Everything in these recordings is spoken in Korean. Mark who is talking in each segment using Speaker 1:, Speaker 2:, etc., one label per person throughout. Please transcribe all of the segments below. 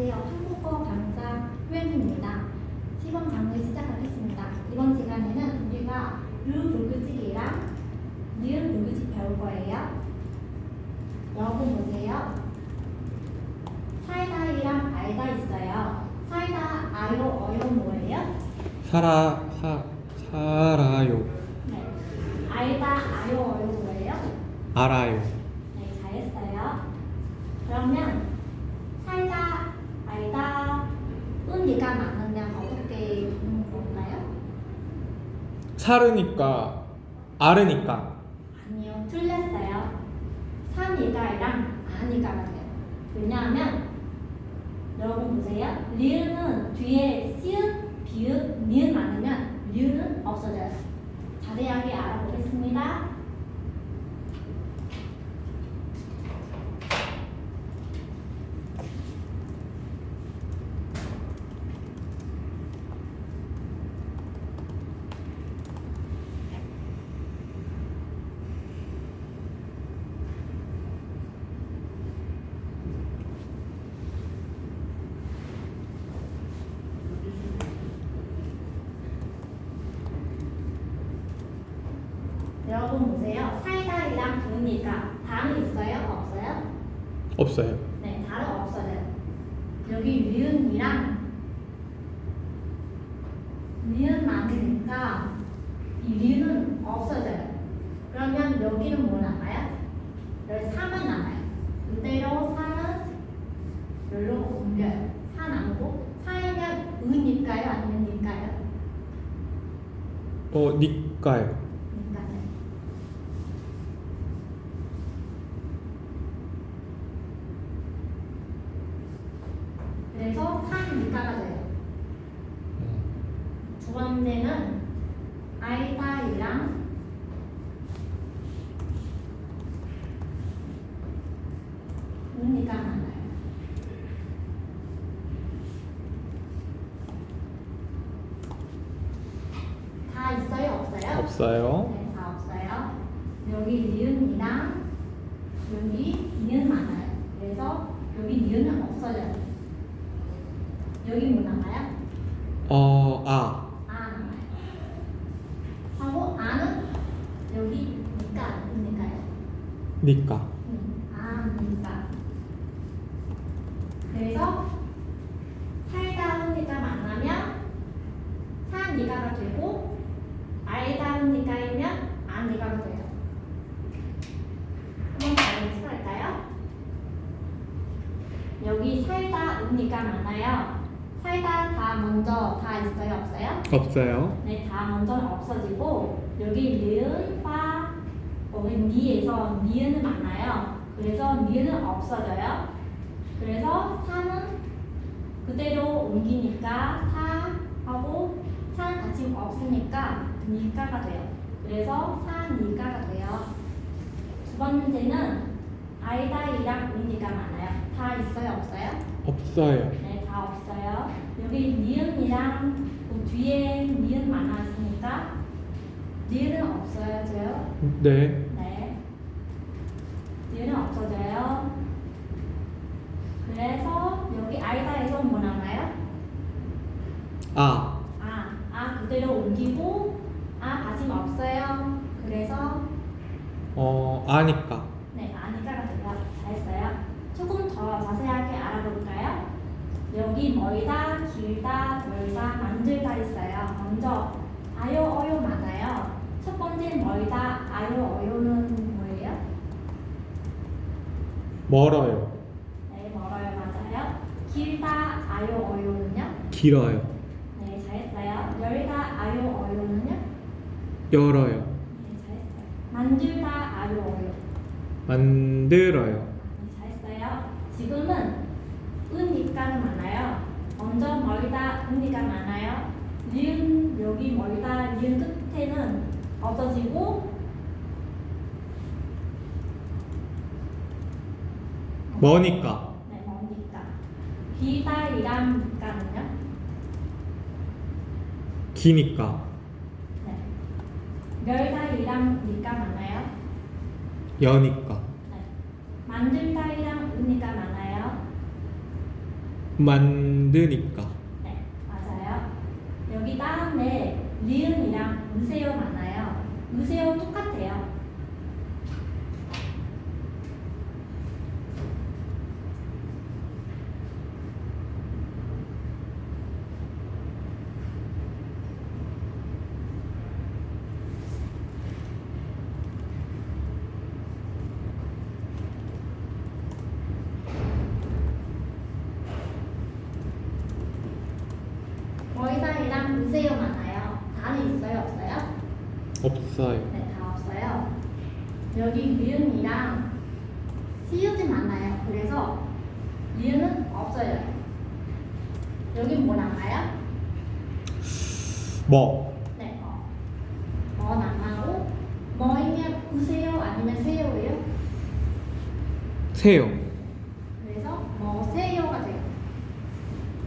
Speaker 1: 안녕하세요. 한국어 강사 효연입니다. 시범 강의 시작하겠습니다. 이번 시간에는 우리가 르 불규칙이랑 니은 불규칙 배울 거예요. 여러분 보세요. 사이다이랑 알다 있어요. 사이다, 아요, 어요 뭐예요?
Speaker 2: 살아 사 살아요
Speaker 1: 네. 알다, 아요, 어요 뭐예요?
Speaker 2: 알아요
Speaker 1: 네, 잘했어요. 그러면 살다, 알다, 은니가 많으면 어떻게 부르는 건가요?
Speaker 2: 살으니까 알으니까
Speaker 1: 아니요, 틀렸어요. 산이가랑 아니가가 돼요. 왜냐하면 여러분 보세요. 리은은 뒤에 시읒, 비읒, 니은 많으면 리은은 없어져요. 자세하게 알아보겠습니다. 여러분 사이다이랑 부으니까 다는 있어요? 없어요?
Speaker 2: 없어요
Speaker 1: 네, 다는 없어져요. 여기 리은이랑 리은 많으니까 이 리은은 없어져요. 그러면 여기는 뭐 남아요? 여기 3은 남아요. 그대로 3은 여기로 옮겨요. 4 남고 4이면 은일까요? 아니면 일까요?
Speaker 2: 어 니까요?
Speaker 1: 그래서 3 일가가 돼요. 두 번째는 아이다이랑 은이가 많아요. 다 있어요, 없어요?
Speaker 2: 없어요
Speaker 1: 네, 다 없어요. 여기 니은이랑 여기 니은 많아요. 그래서 여기 니은은 없어져요. 여기 뭐 남아요?
Speaker 2: 어 아
Speaker 1: 아 남아요. 하고 아는 여기 니까 니까요.
Speaker 2: 니까
Speaker 1: 아 니까. 그래서 살다운니까 만나면 산니가가 되고 알다운니까이면 안니가가 돼요. 한번 다른 해볼까요? 여기 살다 운니까 많아요. 살다 다 먼저 다 있어요 없어요?
Speaker 2: 없어요
Speaker 1: 네, 다 먼저 없어지고 여기 리은, 파, 여기 니에서 니은은 많아요. 그래서 니은은 없어져요. 그래서 사는 그대로 옮기니까 사 하고 산 같이 없으니까 니가가 돼요. 그래서 사니가가 돼요. 두 번째는 아이다 이랑 은니가 많아요. 다 있어요, 없어요?
Speaker 2: 없어요
Speaker 1: 네, 다 없어요. 여기 니은이랑 그 뒤에 니은 많았으니까 니은은 없어져요.
Speaker 2: 네
Speaker 1: 네. 니은은 없어져요. 그래서 여기 아이다에서 뭐 남아요?
Speaker 2: 아
Speaker 1: 아, 아 그대로 옮기고 아 받침 없어요. 그래서
Speaker 2: 어 아니까
Speaker 1: 네, 아니까가 돼요. 잘했어요. 조금 더 자세하게 알아볼까요? 여기 멀다, 길다, 멀다, 만들다 있어요. 먼저 아요, 어요 많아요. 첫 번째 멀다, 아요, 어요는 뭐예요?
Speaker 2: 멀어요
Speaker 1: 네, 멀어요. 맞아요. 길다, 아요, 어요는요?
Speaker 2: 길어요
Speaker 1: 네, 잘했어요. 열다, 아요, 어요는요?
Speaker 2: 열어요
Speaker 1: 네, 잘했어요. 만들다, 아요, 어요.
Speaker 2: 만들어요
Speaker 1: 네, 잘했어요. 지금은 은니까는 많아요. 먼저 멀다 은니가 많아요. 니은 여기 멀다 니은 끝에는 없어지고
Speaker 2: 머니까
Speaker 1: 네 머니까 길다 이랑 니까는요?
Speaker 2: 기니까
Speaker 1: 네 멸다 이랑 니까 많아요.
Speaker 2: 여니까
Speaker 1: 네 만들다 이랑 은니까 많아요.
Speaker 2: 만드니까.
Speaker 1: 네, 맞아요. 여기 다음에 리은이랑 으세요 맞나요? 으세요 똑같아요. 으세요 맞나요? 다는 있어요 없어요?
Speaker 2: 없어요.
Speaker 1: 네, 다 없어요. 여기 리은이랑 시읒이 많아요. 그래서 리은은 없어요. 여기 뭐 남아요?
Speaker 2: 뭐?
Speaker 1: 네, 어. 뭐 남아고 뭐이면 우세요 아니면 세요예요?
Speaker 2: 세요.
Speaker 1: 그래서 뭐 세요가 돼요.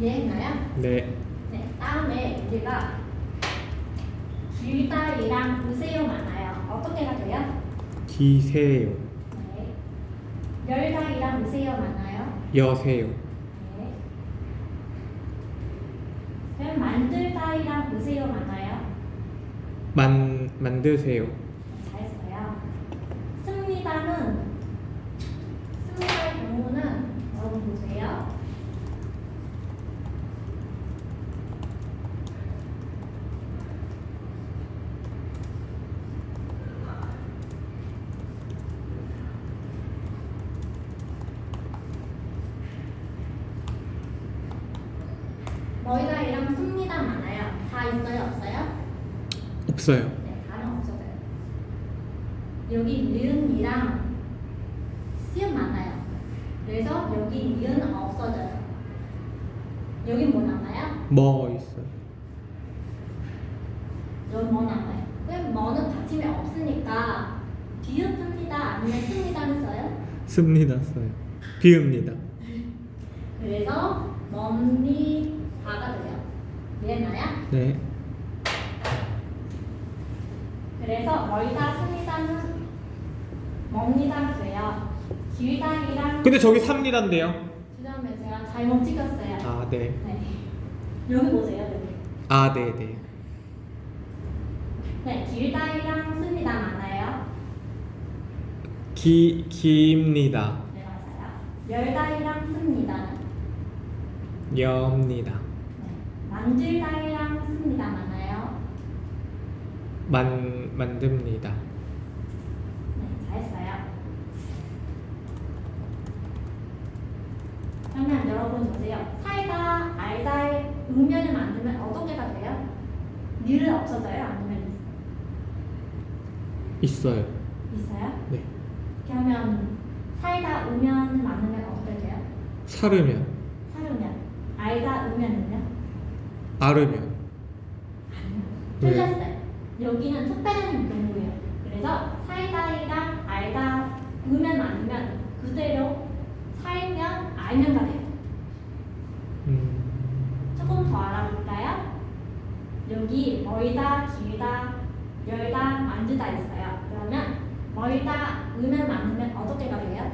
Speaker 1: 이해했나요?
Speaker 2: 네.
Speaker 1: 네, 다음에 우리가 길다이랑 우세요 많아요. 어떻게가 돼요?
Speaker 2: 기세요.
Speaker 1: 네. 열다이랑 우세요 많아요.
Speaker 2: 여세요.
Speaker 1: 네. 그럼 만들다이랑 우세요 많아요.
Speaker 2: 만 만드세요.
Speaker 1: 네, 잘했어요. 씁니다는 씁니다의 경우는 여러분 보세요. 너희다이랑 씁니다 많아요. 다 있어요, 없어요?
Speaker 2: 없어요.
Speaker 1: 네, 다는 없어져요. 여기 니은이랑 시은 많아요. 그래서 여기 니은 없어져요. 여기 뭐 남아요?
Speaker 2: 뭐 있어요.
Speaker 1: 여기 뭐 남아요? 그럼 뭐는 받침이 없으니까 비읍습니다 아니면 씁니다는 써요?
Speaker 2: 씁니다 써요. 비읍니다.
Speaker 1: 그래서 뭡니다가 돼요. 이해나요?
Speaker 2: 네.
Speaker 1: 그래서 멀다 씁니다는 뭡니다가 돼요. 길다이랑
Speaker 2: 근데 저기 삽니다인데요.
Speaker 1: 주점에 제가 잘못 찍었어요.
Speaker 2: 아 네.
Speaker 1: 네. 여기 보세요, 여기.
Speaker 2: 아 네, 네.
Speaker 1: 네, 길다이랑 씁니다 많아요.
Speaker 2: 기 기입니다.
Speaker 1: 네, 맞아요. 열다이랑 씁니다.
Speaker 2: 여입니다.
Speaker 1: 네. 만들다이랑 씁니다 많아요.
Speaker 2: 만 만듭니다.
Speaker 1: 네, 잘했어요. 그러면 여러분 보세요. 사이다, 알다의 음면을 만들면 어떻게가 돼요? 니를 없어져요? 아니면
Speaker 2: 있어요.
Speaker 1: 있어요?
Speaker 2: 네.
Speaker 1: 그러면 사이다 음면을 만들면 어떻게 돼요?
Speaker 2: 사르면
Speaker 1: 사르면 알다 음면은요?
Speaker 2: 아르면 네.
Speaker 1: 틀렸어요. 여기는 투빼는 경우예요. 그래서 사이다이랑 알다 음면 만들면 그대로 살면 알면가 돼요.
Speaker 2: 음,
Speaker 1: 조금 더 알아볼까요? 여기 멀다, 길다, 열다, 만들다 있어요. 그러면 멀다, 음면 만들면 어떻게가 돼요?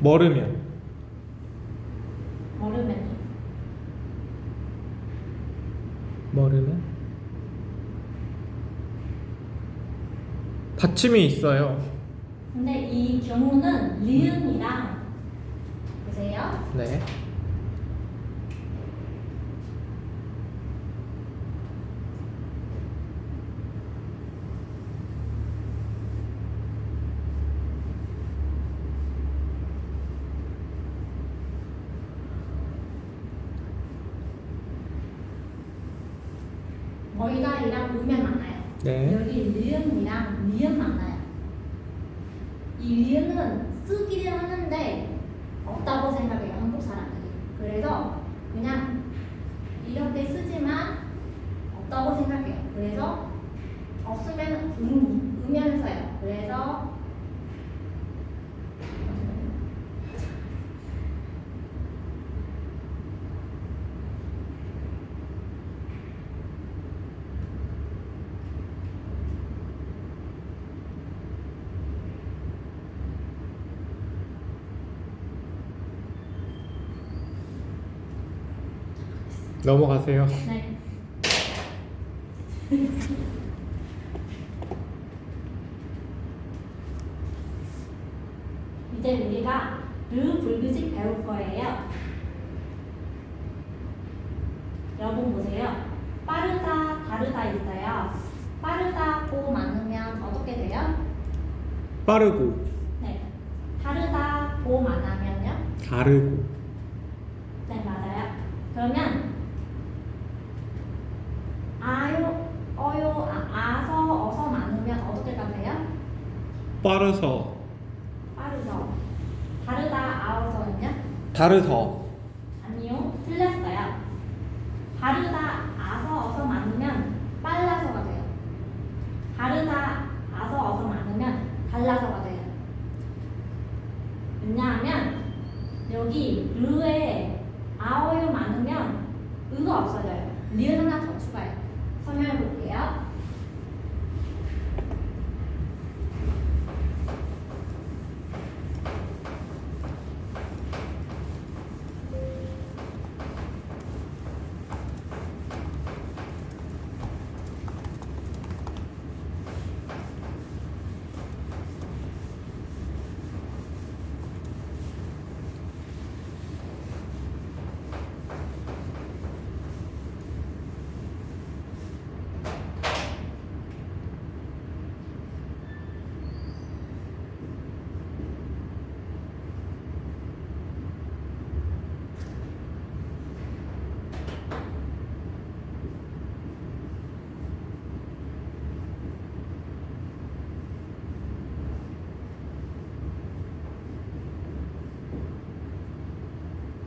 Speaker 1: 멀으면
Speaker 2: 머르면 받침이 있어요.
Speaker 1: 근데 이 경우는 리은이랑 보세요.
Speaker 2: 네.
Speaker 1: 멀다이랑 음면 만나요.
Speaker 2: 네.
Speaker 1: 여기 리은이랑 리은 만나요. 이 리은은 쓰기를 하는데 없다고 생각해요 한국 사람들이. 그래서 그냥 이렇게 쓰지만 없다고 생각해요. 그래서 없으면 음, 음면을 써요. 그래서
Speaker 2: 넘어가세요.
Speaker 1: 네. 이제 우리가 르 불규칙 배울 거예요. 여러분 보세요. 빠르다, 다르다 있어요. 빠르다고 많으면 어떻게 돼요?
Speaker 2: 빠르고
Speaker 1: 네. 다르다고 많으면요?
Speaker 2: 다르고
Speaker 1: 네, 맞아요. 그러면 아요, 어요, 아, 아서, 어서 많으면 어떻게 가세요?
Speaker 2: 빠르서
Speaker 1: 빠르죠. 다르다, 아어서는요?
Speaker 2: 다르서
Speaker 1: 아니요, 틀렸어요. 다르다, 아서, 어서 많으면 빨라서가 돼요. 다르다, 아서, 어서 많으면 달라서가 돼요. 왜냐하면 여기 르에 아어요 많으면 의가 없어져요. 리을 하나 더 추가해요. 설명해 볼게요.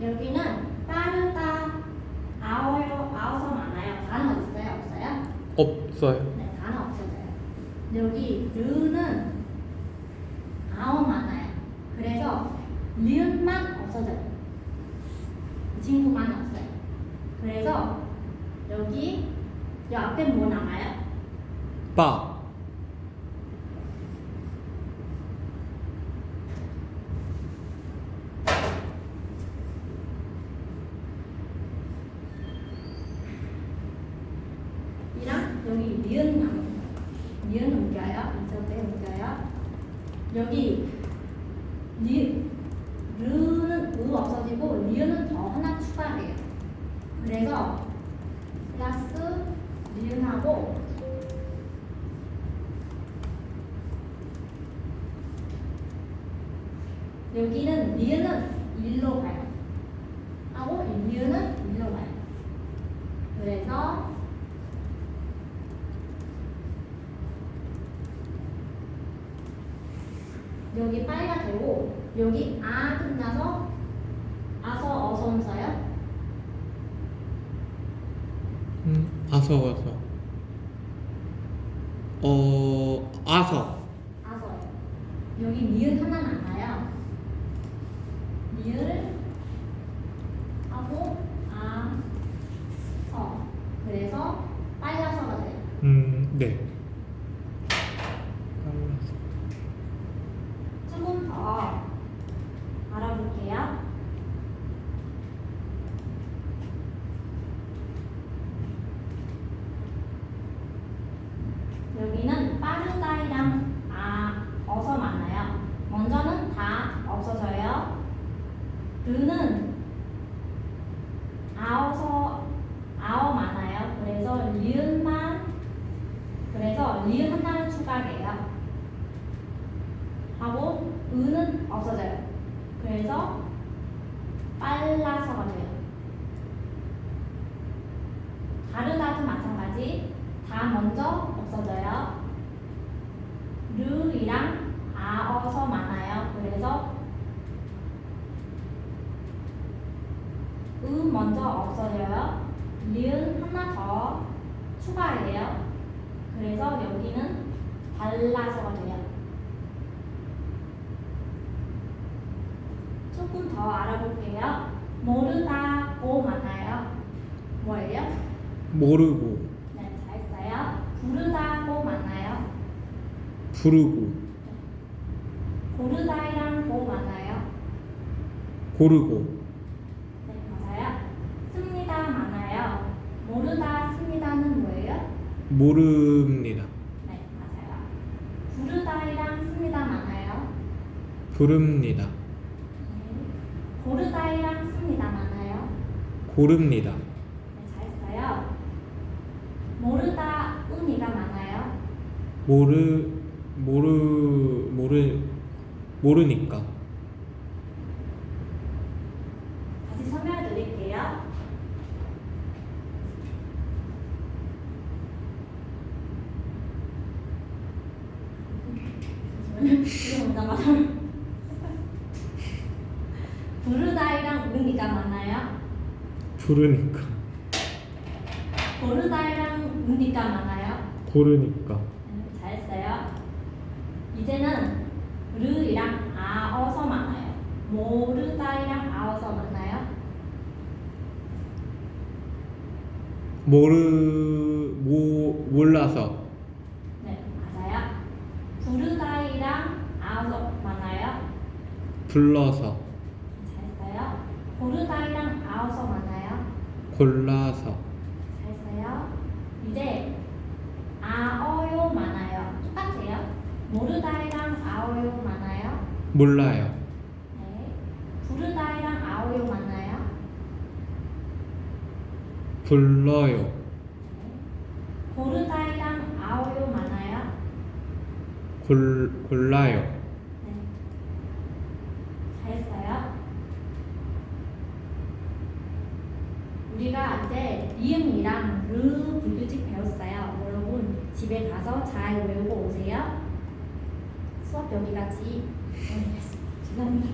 Speaker 1: 여기는 빠르다, 아어요, 아어서 많아요. 단어 있어요, 없어요? 네, 단어 없어져요. 여기 르는 아어 많아요. 그래서 리은만 없어져요. 이 친구만 없어요. 그래서 여기 이 앞에 뭐 남아요?
Speaker 2: 빠
Speaker 1: 이랑 여기 리은 남은 리은 옮겨요. 이쪽에 옮겨요. 여기 리 르는 으 없어지고 리은은 더 하나 추가해요. 그래서 플러스 리은하고 여기는 리은은 일로 가요. 하고 리은은 일로 가요. 그래서 여기 빨가 되고 여기 아 끝나서 아서 어서 써요.
Speaker 2: 음, 아서 와서 어 아서
Speaker 1: 아서 여기 미을 하나 남아요. 미을 하고 아서 그래서 빨라서가 돼요.
Speaker 2: 음네 빨라서
Speaker 1: 조금 더 알아볼게요. 여기는 빠르다이랑 아 어서 만나요. 먼저는 다 없어져요. 르는 아어서 아어 많아요. 그래서 리은만 그래서 리은 하나를 추가해요. 하고 은은 없어져요. 그래서 빨라서가 돼요. 다르다도 마찬가지. 다 먼저 없어져요. 르이랑 아어서 많아요. 그래서 은 먼저 없어져요. 리은 하나 더 추가해요. 그래서 여기는 달라서가 돼요. 조금 더 알아볼게요. 모르다고 많아요. 뭐예요?
Speaker 2: 모르고
Speaker 1: 네, 잘했어요. 부르다고 많아요.
Speaker 2: 부르고
Speaker 1: 고르다이랑 고 많아요.
Speaker 2: 고르고
Speaker 1: 네, 맞아요. 씁니다 많아요.
Speaker 2: 모릅니다.
Speaker 1: 네, 맞아요. 부르다이랑 씁니다 많아요.
Speaker 2: 부릅니다.
Speaker 1: 네. 고르다이랑 씁니다 많아요.
Speaker 2: 고릅니다.
Speaker 1: 네, 잘했어요. 모르다 의미가 많아요.
Speaker 2: 모르 모르 모르 모르니까.
Speaker 1: 다시 설명해 드릴게요. 부르다이랑 의미가 많아요.
Speaker 2: 부르니까.
Speaker 1: 고르다이랑 의미가 많아요.
Speaker 2: 고르니까.
Speaker 1: 네, 잘했어요. 이제는 르이랑 아어서 많아요. 모르다이랑 아어서 많아요.
Speaker 2: 모르 모 몰라서
Speaker 1: 네, 맞아요. 부르다이랑 아어서 많아요.
Speaker 2: 불러서
Speaker 1: 잘했어요. 고르다이랑 아어서 많아요.
Speaker 2: 골라서
Speaker 1: 잘했어요. 이제 아어요 많아요. 똑같아요. 모르다이랑 아어요 많아요.
Speaker 2: 몰라요.
Speaker 1: 네. 부르다이랑 아어요 많아요.
Speaker 2: 불러요.
Speaker 1: 네. 고르다이랑 아어요 많아요.
Speaker 2: 골 골라요.
Speaker 1: 네. 잘했어요. 우리가 이제 이음이랑 르 불규칙 배웠어요. 여러분 집에 가서 잘 외우고 오세요. 수업 여기까지. 네, 죄송합니다.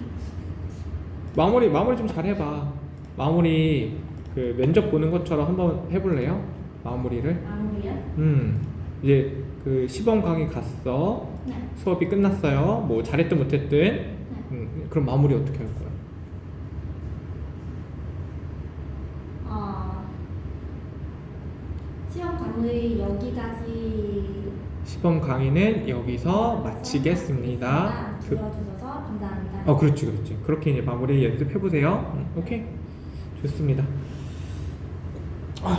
Speaker 2: 마무리 마무리 좀 잘 해봐. 마무리 그 면접 보는 것처럼 한번 해볼래요? 마무리를.
Speaker 1: 마무리요?
Speaker 2: 음 이제 그 시범 강의 갔어.
Speaker 1: 네.
Speaker 2: 수업이 끝났어요. 뭐 잘했든 못했든. 음, 그럼 마무리 어떻게 할 거야?
Speaker 1: 어, 시험 강의 여기까지
Speaker 2: 시범 강의는 여기서 마치겠습니다. 그,
Speaker 1: 들어주셔서 감사합니다.
Speaker 2: 어 그렇지 그렇지. 그렇게 이제 마무리 연습해 보세요. 음, 오케이 좋습니다. 아,